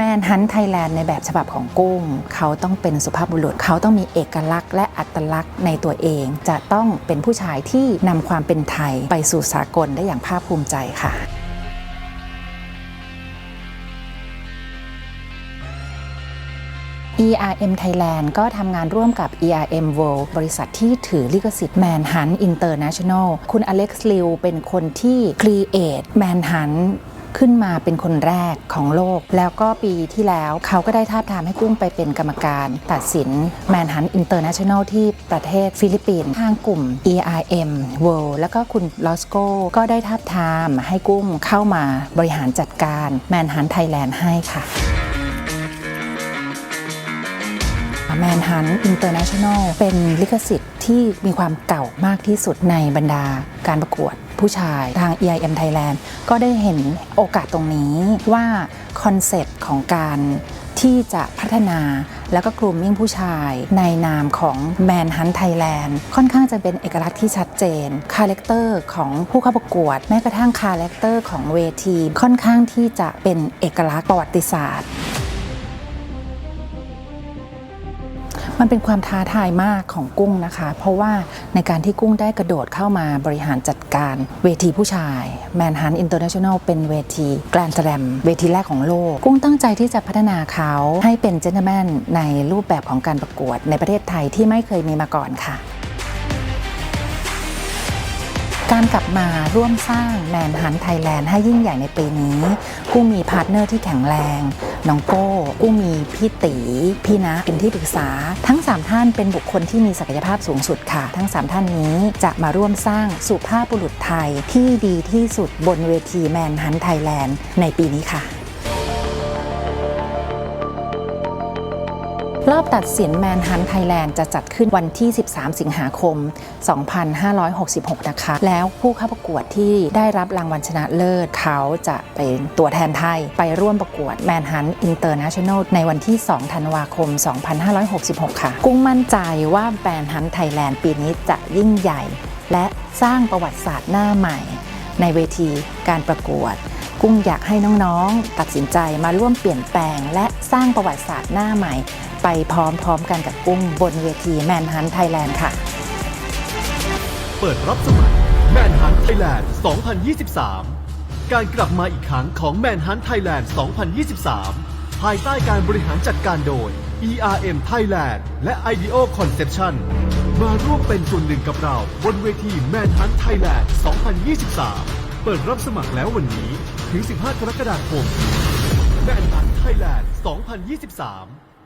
แมนฮันไทยแลนด์ในแบบฉบับของกุ้ง เขาต้องเป็นสุภาพบุรุษ เขาต้องมีเอกลักษณ์และอัตลักษณ์ในตัวเอง จะต้องเป็นผู้ชายที่นำความเป็นไทยไปสู่สากลได้อย่างภาคภูมิใจค่ะ ERM Thailand ก็ทำงานร่วมกับ ERM World บริษัทที่ถือลิขสิทธิ์ Manhunt International คุณอเล็กซ์ลิวเป็นคนที่ create Manhunt ขึ้นมาเป็นคนแรกของโลก แล้วก็ปีที่แล้วเขาก็ได้ทาบทามให้กุ้งไปเป็นกรรมการ ตัดสินแมนฮันอินเตอร์เนชั่นแนลที่ประเทศฟิลิปปินส์ทางกลุ่ม ERM World แล้วก็คุณลอสโกก็ได้ทาบทามให้กุ้งเข้ามาบริหารจัดการแมนฮันไทยแลนด์ให้ค่ะ แมนฮันอินเตอร์เนชั่นแนลเป็นลิขสิทธิ์ที่มีความเก่ามากที่สุดในบรรดาการประกวดผู้ชายทาง EIM Thailand ก็ได้เห็นโอกาสตรงนี้ว่าคอนเซปต์ของการที่จะพัฒนาแล้วก็กลุ่มมิ่งผู้ชายในนามของแมนฮันไทยแลนด์ค่อนข้างจะเป็นเอกลักษณ์ที่ชัดเจนคาแรคเตอร์ของผู้เข้าประกวด แม้กระทั่งคาแรคเตอร์ของเวที ค่อนข้างที่จะเป็นเอกลักษณ์ประวัติศาสตร์ มันเป็นความท้าทายมากของกุ้งนะคะ เพราะว่าในการที่กุ้งได้กระโดดเข้ามาบริหารจัดการเวทีผู้ชาย Manhunt International เป็นเวทีแกรนด์สแลมเวทีแรกของโลก กุ้งตั้งใจที่จะพัฒนาเขาให้เป็นเจน t l e m แมนในรูปแบบของการประกวดในประเทศไทยที่ไม่เคยมีมาก่อนค่ะ การกลับมาร่วมสร้างแมนฮันไทยแลนด์ให้ยิ่งใหญ่ในปีนี้กู้มีพาร์ทเนอร์ที่แข็งแรง น้องโก้กู้มีพี่ตี พี่นะเป็นที่ปรึกษา ทั้ง 3 ท่านเป็นบุคคลที่มีศักยภาพสูงสุดค่ะ ทั้ง 3 ท่านนี้จะมาร่วมสร้างสุภาพบุรุษไทยที่ดีที่สุดบนเวทีแมนฮันไทยแลนด์ในปีนี้ค่ะ รอบตัดสินแมนฮันไทยแลนด์จะจัดขึ้นวันที่ 13 สิงหาคม 2566 นะคะ แล้วผู้เข้าประกวดที่ได้รับรางวัลชนะเลิศเขาจะเป็นตัวแทนไทย ไปร่วมประกวดแมนฮันอินเตอร์เนชั่นแนลในวันที่ 2 ธันวาคม 2566 ค่ะ กุ้งมั่นใจว่าแมนฮันไทยแลนด์ปีนี้จะยิ่งใหญ่ และสร้างประวัติศาสตร์หน้าใหม่ ในเวทีการประกวด กุ้งอยากให้น้องๆ ตัดสินใจมาร่วมเปลี่ยนแปลงและ สร้างประวัติศาสตร์หน้าใหม่ ไปพร้อมๆกันกับกุ้งบนเวทีแมนฮันไทยแลนด์ค่ะ เปิดรับสมัครแมนฮันไทยแลนด์ 2023 การกลับมาอีกครั้งของแมนฮันไทยแลนด์ 2023 ภายใต้การบริหารจัดการโดย ERM Thailand และ IDEO Conception มาร่วมเป็นส่วนหนึ่งกับเราบนเวทีแมนฮันไทยแลนด์ 2023 เปิดรับสมัครแล้ววันนี้ ถึง 15 กรกฎาคม แมนตันไทยแลนด์ 2023